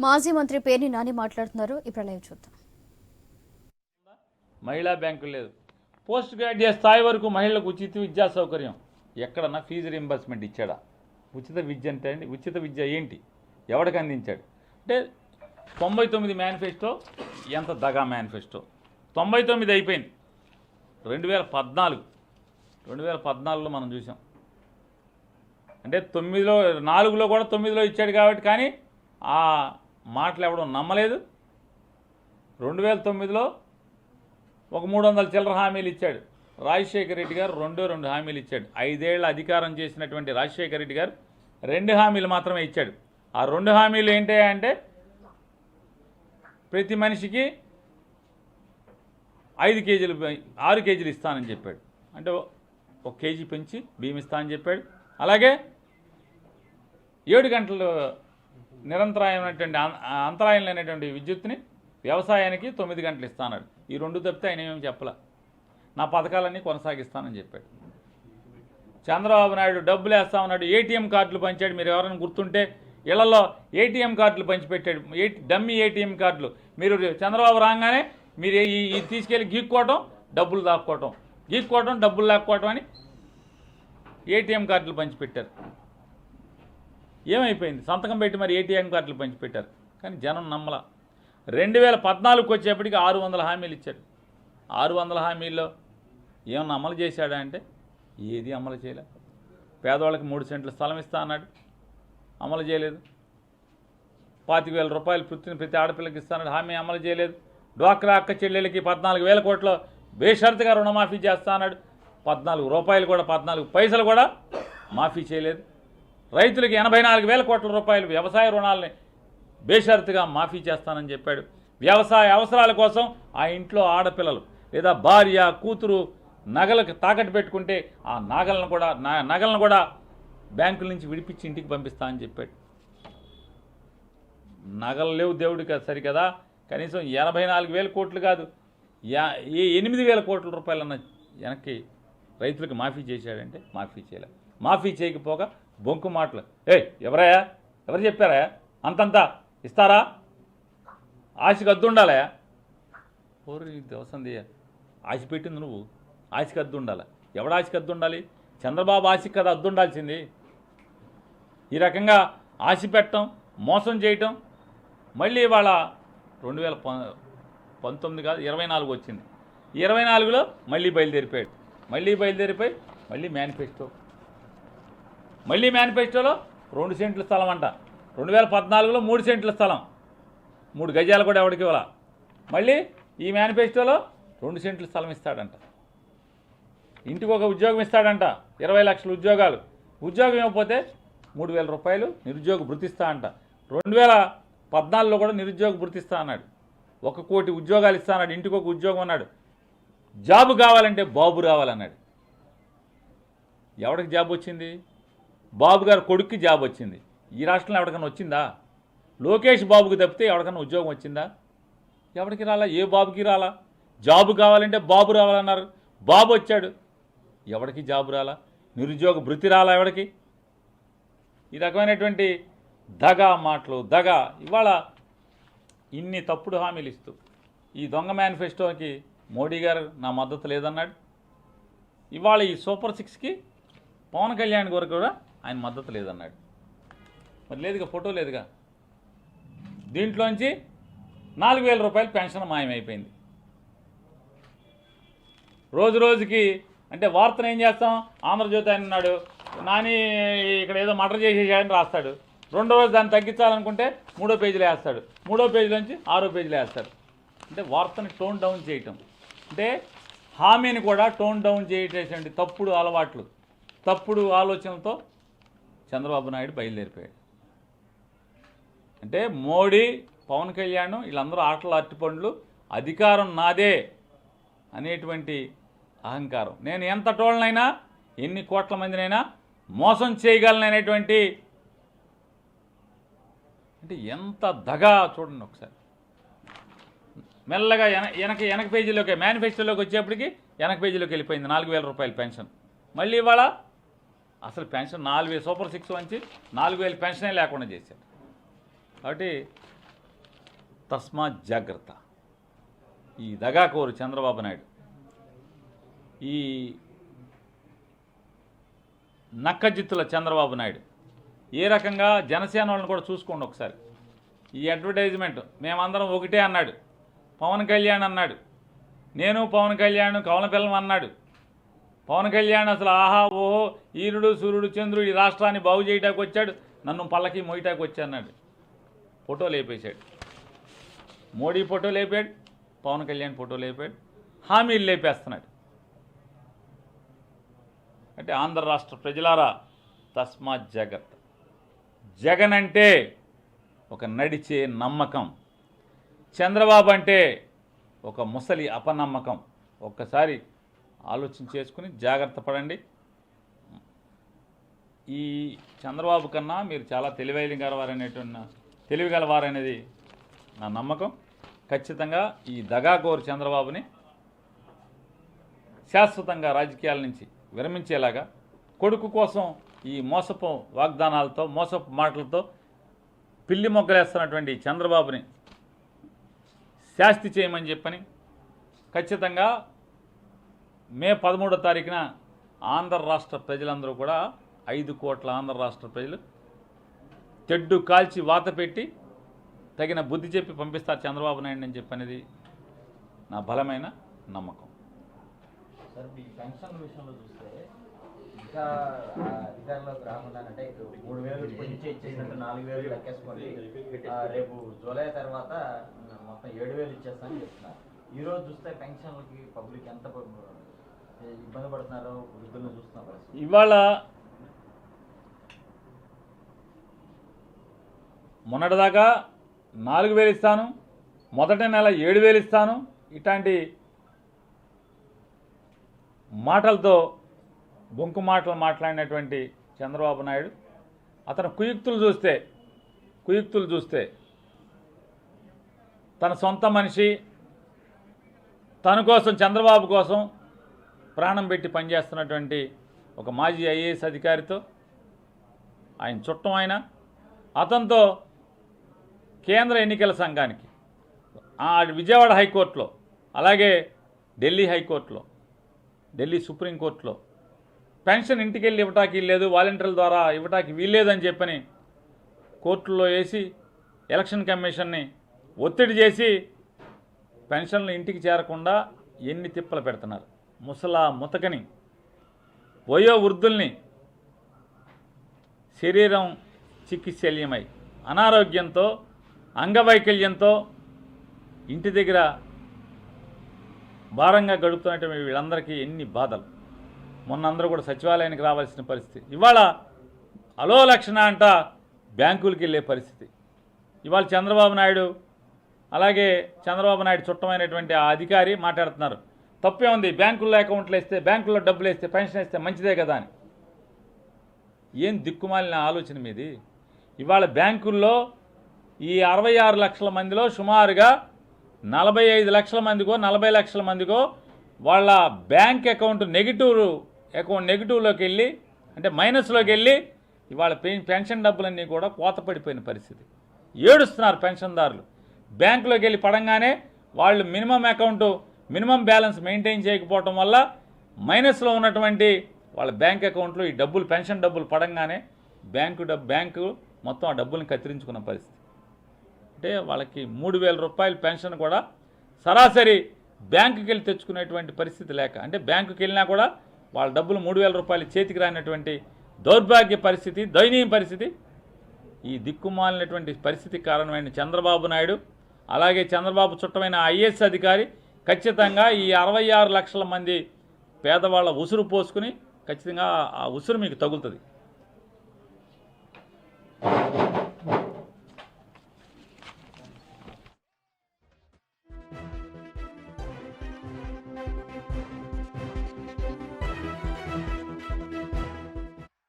మాజీ మంత్రి పేర్ని నాని మాట్లాడుతున్నారు. ఇప్పుడు లైవ్ చూద్దాం. మహిళా బ్యాంకు లేదు. పోస్ట్ గ్రాడ్యుయేట్ స్థాయి వరకు మహిళలకు ఉచిత విద్యా సౌకర్యం. ఎక్కడన్నా ఫీజు రింబర్స్మెంట్ ఇచ్చాడా? ఉచిత విద్య అంటే అండి ఉచిత విద్య ఏంటి? ఎవడికి అందించాడు? అంటే తొంభై తొమ్మిది మేనిఫెస్టో ఎంత దగా మేనిఫెస్టో? తొంభై తొమ్మిది అయిపోయింది. రెండు వేల పద్నాలుగు. రెండు వేల పద్నాలుగులో మనం చూసాం. అంటే తొమ్మిదిలో నాలుగులో కూడా తొమ్మిదిలో ఇచ్చాడు కాబట్టి కానీ ఆ మాటలు ఎవడం నమ్మలేదు. రెండు వేల తొమ్మిదిలో ఒక మూడు వందల చిల్లర హామీలు ఇచ్చాడు రాజశేఖర రెడ్డి గారు రెండో రెండు హామీలు ఇచ్చాడు ఐదేళ్ళ అధికారం చేసినటువంటి రాజశేఖర రెడ్డి గారు రెండు హామీలు మాత్రమే ఇచ్చాడు. ఆ రెండు హామీలు ఏంటి అంటే ప్రతి మనిషికి ఐదు కేజీలు ఆరు కేజీలు ఇస్తానని చెప్పాడు. అంటే ఒక కేజీ పెంచి బియ్యం ఇస్తానని చెప్పాడు. అలాగే ఏడు గంటలు నిరంతరాయమైనటువంటి అంతరాయం లేనటువంటి విద్యుత్ని వ్యవసాయానికి తొమ్మిది గంటలు ఇస్తానన్నాడు. ఈ రెండు తప్పితే ఆయన ఏమేమి చెప్పలే. నా పథకాలన్నీ కొనసాగిస్తానని చెప్పాడు. చంద్రబాబు నాయుడు డబ్బులు వేస్తామన్నాడు ఏటీఎం కార్డులు పంచాడు. మీరు ఎవరైనా గుర్తుంటే ఇళ్ళలో ఏటీఎం కార్డులు పంచిపెట్టాడు. ఏ డమ్మీ ఏటీఎం కార్డులు. మీరు చంద్రబాబు రాగానే మీరు ఈ ఈ తీసుకెళ్ళి గీక్కోవటం డబ్బులు దాక్కోవటం. గీక్కోవటం డబ్బులు లాక్కోవటం అని ఏటీఎం కార్డులు పంచిపెట్టారు. ఏమైపోయింది? సంతకం పెట్టి మరి ఏటీఎం కార్డులు పంచిపెట్టారు. కానీ జనం నమ్మల. రెండు వేల పద్నాలుగుకి వచ్చేప్పటికి ఆరు వందల హామీలు ఇచ్చాడు. ఆరు వందల హామీల్లో ఏమన్నా అమలు చేశాడా అంటే? ఏది అమలు చేయలే. పేదవాళ్ళకి మూడు సెంట్ల స్థలం ఇస్తా అన్నాడు. అమలు చేయలేదు. పాతిక వేల రూపాయలు పుట్టిన ప్రతి ఆడపిల్లకి ఇస్తానని హామీ అమలు చేయలేదు. డ్వాక్రా అక్క చెల్లెళ్ళకి పద్నాలుగు వేల కోట్ల బేషరతుగా రుణమాఫీ చేస్తా అన్నాడు. పద్నాలుగు రూపాయలు కూడా పద్నాలుగు పైసలు కూడా మాఫీ చేయలేదు. రైతులకు ఎనభై నాలుగు వేల కోట్ల రూపాయలు వ్యవసాయ రుణాలని బేషరతుగా మాఫీ చేస్తానని చెప్పాడు. వ్యవసాయ అవసరాల కోసం ఆ ఇంట్లో ఆడపిల్లలు లేదా భార్య కూతురు నగలకు తాకట్టు పెట్టుకుంటే ఆ నగలను కూడా నా- నగలను కూడా బ్యాంకుల నుంచి విడిపించి ఇంటికి పంపిస్తా అని చెప్పాడు. నగలు లేవు దేవుడికి సరికదా? కనీసం ఎనభై నాలుగు వేల కోట్లు కాదు. యా ఏ ఎనిమిది వేల కోట్ల రూపాయలన్న వెనక్కి రైతులకు మాఫీ చేశాడంటే మాఫీ చేయలేదు మాఫీ చేయకపోగా బొంకు మాటలు. ఏ ఎవరయ్యా? ఎవరు చెప్పారా అంతంతా ఇస్తారా? ఆశకి అద్దు ఉండాలా ఓరి దవసంది ఆశ పెట్టింది నువ్వు. ఆశకి అద్దు ఉండాలి. ఎవడ ఆశకి అద్దు ఉండాలి? చంద్రబాబు ఆశకి కదా అద్దు ఉండాల్సింది. ఈ రకంగా ఆశ పెట్టడం మోసం చేయటం మళ్ళీ ఇవాళ రెండు వేల ప- పంతొమ్మిది కాదు ఇరవై నాలుగు వచ్చింది. ఇరవై నాలుగులో మళ్ళీ బయలుదేరిపోయాడు. మళ్ళీ బయలుదేరిపోయి మళ్ళీ మేనిఫెస్టో మళ్ళీ మేనిఫెస్టోలో రెండు సెంట్ల స్థలం అంట. రెండు వేల పద్నాలుగులో మూడు సెంట్ల స్థలం. మూడు గజాలు కూడా ఎవరికి ఇవ్వాల? మళ్ళీ ఈ మేనిఫెస్టోలో రెండు సెంట్ల స్థలం ఇస్తాడంట. ఇంటికి ఒక ఉద్యోగం ఇస్తాడంట. ఇరవై లక్షల ఉద్యోగాలు. ఉద్యోగం ఇవ్వకపోతే మూడు వేల రూపాయలు నిరుద్యోగ భృతిస్తా అంట. రెండు వేల పద్నాలుగులో కూడా నిరుద్యోగ భృతిస్తా అన్నాడు. ఒక కోటి ఉద్యోగాలు ఇస్తా అన్నాడు. ఇంటికి ఒక ఉద్యోగం అన్నాడు. జాబు కావాలంటే బాబు రావాలన్నాడు. ఎవడికి జాబ్ వచ్చింది? బాబు గారు కొడుక్కి జాబ్ వచ్చింది. ఈ రాష్ట్రంలో ఎవరికైనా వచ్చిందా? లోకేష్ బాబుకి తప్పితే ఎవరికైనా ఉద్యోగం వచ్చిందా? ఎవరికి రాలా? ఏ బాబుకి రాలా? జాబు కావాలంటే బాబు రావాలన్నారు. బాబు వచ్చాడు. ఎవరికి జాబు రాలా? నిరుద్యోగ భృతి రాలా ఎవరికి ఈ రకమైనటువంటి దగా మాటలు దగా ఇవాళ ఇన్ని తప్పుడు హామీలు ఇస్తూ ఈ దొంగ మేనిఫెస్టోకి మోడీ గారు నా మద్దతు లేదన్నాడు. ఇవాళ ఈ సూపర్ సిక్స్కి పవన్ కళ్యాణ్ గారు కూడా ఆయన మద్దతు లేదన్నాడు. మరి లేదుగా ఫోటో లేదుగా? దీంట్లోంచి నాలుగు వేల రూపాయలు పెన్షన్ మాయమైపోయింది. రోజు రోజుకి అంటే వార్తను ఏం చేస్తాం? ఆంధ్రజ్యోతి ఆయన ఉన్నాడు. నాని ఇక్కడ ఏదో మటర్ చేసేసాడని రాస్తాడు. రెండో రోజు దాన్ని తగ్గించాలనుకుంటే మూడో పేజీలో వేస్తాడు. మూడో పేజీలోంచి ఆరో పేజీలో వేస్తాడు. అంటే వార్తని టోన్ డౌన్ చేయటం. అంటే హామీని కూడా టోన్ డౌన్ చేయటేటువంటి తప్పుడు అలవాట్లు తప్పుడు ఆలోచనలతో చంద్రబాబు నాయుడు బయలుదేరిపోయాడు. అంటే మోడీ పవన్ కళ్యాణ్ వీళ్ళందరూ ఆటలు అట్టిపండ్లు అధికారం నాదే అనేటువంటి అహంకారం. నేను ఎంత టోళ్ళనైనా ఎన్ని కోట్ల మందినైనా మోసం చేయగలననేటువంటి అంటే ఎంత దగా చూడండి ఒకసారి. మెల్లగా వెనక వెనక పేజీలోకి మేనిఫెస్టోలోకి వచ్చేప్పటికి వెనక పేజీలోకి వెళ్ళిపోయింది నాలుగు వేల రూపాయల పెన్షన్. మళ్ళీ ఇవాళ అసలు పెన్షన్ నాలుగు వేలు సూపర్ సిక్స్ వంచి నాలుగు వేలు పెన్షనే లేకుండా చేశారు కాబట్టి తస్మా జాగ్రత్త. ఈ దగాకోరు చంద్రబాబు నాయుడు ఈ నక్కజిత్తుల చంద్రబాబు నాయుడు ఏ రకంగా జనసేన వాళ్ళని కూడా చూసుకోండి ఒకసారి. ఈ అడ్వర్టైజ్మెంట్ మేమందరం ఒకటే అన్నాడు. పవన్ కళ్యాణ్ అన్నాడు. నేను పవన్ కళ్యాణ్ కవల పిల్లం అన్నాడు. పవన్ కళ్యాణ్ అసలు ఆహా ఓహో ఈరుడు సూర్యుడు చంద్రుడు ఈ రాష్ట్రాన్ని బాగు చేయటానికి వచ్చాడు. నన్ను పల్లకి మోయటానికి వచ్చాడు ఫోటో లేపేశాడు. మోడీ ఫోటో లేపాడు పవన్ కళ్యాణ్ ఫోటో లేపాడు హామీలు లేపేస్తున్నాడు. అంటే ఆంధ్ర రాష్ట్ర ప్రజలారా తస్మాత్ జగత్ జగన్ అంటే ఒక నడిచే నమ్మకం. చంద్రబాబు అంటే ఒక ముసలి అపనమ్మకం. ఒక్కసారి ఆలోచన చేసుకుని జాగ్రత్త పడండి. ఈ చంద్రబాబు కన్నా మీరు చాలా తెలివైన గలవారనేటువంటి తెలివి గలవారనేది నా నమ్మకం. ఖచ్చితంగా ఈ దగాకోరు చంద్రబాబుని శాశ్వతంగా రాజకీయాల నుంచి విరమించేలాగా కొడుకు కోసం ఈ మోసపు వాగ్దానాలతో మోసపు మాటలతో పిల్లి మొగ్గలేస్తున్నటువంటి చంద్రబాబుని శాస్తి చేయమని చెప్పని ఖచ్చితంగా మే పదమూడో తారీఖున ఆంధ్ర రాష్ట్ర ప్రజలందరూ కూడా ఐదు కోట్ల ఆంధ్ర రాష్ట్ర ప్రజలు తెడ్డు కాల్చి వాత పెట్టి తగిన బుద్ధి చెప్పి పంపిస్తారు చంద్రబాబు నాయుడు అని చెప్పనేది నా బలమైన నమ్మకం. సార్ మీ పెన్షన్ విషయంలో చూస్తే ఇంకా అధికారంలోకి రాకుండా ఇప్పుడు మూడు వేలు ఇప్పటి ఇచ్చేసినట్టు నాలుగు వేలు లెక్కేసుకోండి రేపు జూలై తర్వాత మొత్తం ఏడు వేలు ఇచ్చేస్తానని చెప్తున్నారు. ఈరోజు చూస్తే పెన్షన్లకి పబ్లిక్ ఎంత ఇబ్బంది పడుతున్నారో వృద్ధులను చూస్తున్నారు ఇవాళ మొన్నటిదాకా నాలుగు వేలు ఇస్తాను మొదటి నెల ఏడు వేలు ఇస్తాను ఇట్లాంటి మాటలతో బొంకు మాటలు మాట్లాడినటువంటి చంద్రబాబు నాయుడు అతను కుయుక్తులు చూస్తే కుయుక్తులు చూస్తే తన సొంత మనిషి తన కోసం చంద్రబాబు కోసం ప్రాణం పెట్టి పనిచేస్తున్నటువంటి ఒక మాజీ ఐఏఎస్ అధికారితో ఆయన చుట్టం ఆయన అతనితో కేంద్ర ఎన్నికల సంఘానికి ఆ విజయవాడ హైకోర్టులో అలాగే ఢిల్లీ హైకోర్టులో ఢిల్లీ సుప్రీంకోర్టులో పెన్షన్ ఇంటికి వెళ్ళి ఇవ్వటానికి లేదు వాలంటీర్ల ద్వారా ఇవ్వటానికి వీల్లేదని చెప్పని కోర్టులో వేసి ఎలక్షన్ కమిషన్ని ఒత్తిడి చేసి పెన్షన్లు ఇంటికి చేరకుండా ఎన్ని తిప్పలు పెడుతున్నారు. ముసలా ముతకని వయో వృద్ధుల్ని శరీరం చికిత్సల్యమై అనారోగ్యంతో అంగవైకల్యంతో ఇంటి దగ్గర భారంగా గడుపుతున్నటువంటి వీళ్ళందరికీ ఎన్ని బాధలు. మొన్న అందరూ కూడా సచివాలయానికి రావాల్సిన పరిస్థితి. ఇవాళ అలో లక్షణ అంట బ్యాంకులకి వెళ్ళే పరిస్థితి. ఇవాళ చంద్రబాబు నాయుడు అలాగే చంద్రబాబు నాయుడు చుట్టమైనటువంటి ఆ అధికారి మాట్లాడుతున్నారు. తప్పే ఉంది. బ్యాంకుల్లో అకౌంట్లు వేస్తే బ్యాంకుల్లో డబ్బులు వేస్తే పెన్షన్ వేస్తే మంచిదే కదా అని. ఏం దిక్కుమాలిన ఆలోచన మీది? ఇవాళ బ్యాంకుల్లో ఈ అరవై ఆరు లక్షల మందిలో సుమారుగా నలభై ఐదు లక్షల మందికో నలభై లక్షల మందికో వాళ్ళ బ్యాంక్ అకౌంట్ నెగిటివ్ అకౌంట్ నెగిటివ్లోకి వెళ్ళి అంటే మైనస్లోకి వెళ్ళి ఇవాళ పెన్షన్ డబ్బులన్నీ కూడా కోత పడిపోయిన పరిస్థితి. ఏడుస్తున్నారు పెన్షన్దారులు. బ్యాంకులోకి వెళ్ళి పడంగానే వాళ్ళు minimum account minimum balance maintain చేయకపోవటం వల్ల మైనస్లో ఉన్నటువంటి వాళ్ళ బ్యాంక్ అకౌంట్లో ఈ డబ్బులు పెన్షన్ డబ్బులు పడంగానే బ్యాంకు డబ్బు బ్యాంకు మొత్తం ఆ డబ్బుల్ని కత్తిరించుకున్న పరిస్థితి. అంటే వాళ్ళకి మూడు వేల రూపాయల పెన్షన్ కూడా సరాసరి బ్యాంకుకి వెళ్ళి తెచ్చుకునేటువంటి పరిస్థితి లేక అంటే బ్యాంకుకి వెళ్ళినా కూడా వాళ్ళ డబ్బులు మూడు వేల రూపాయలు చేతికి రానటువంటి దౌర్భాగ్య పరిస్థితి దయనీయ పరిస్థితి. ఈ దిక్కుమాలినటువంటి పరిస్థితి కారణమైన చంద్రబాబు నాయుడు అలాగే చంద్రబాబు చుట్టమైన ఐఏఎస్ అధికారి ఖచ్చితంగా ఈ అరవై ఆరు లక్షల మంది పేదవాళ్ళ ఉసురు పోసుకుని ఖచ్చితంగా ఆ ఉసురు మీకు తగులుతుంది.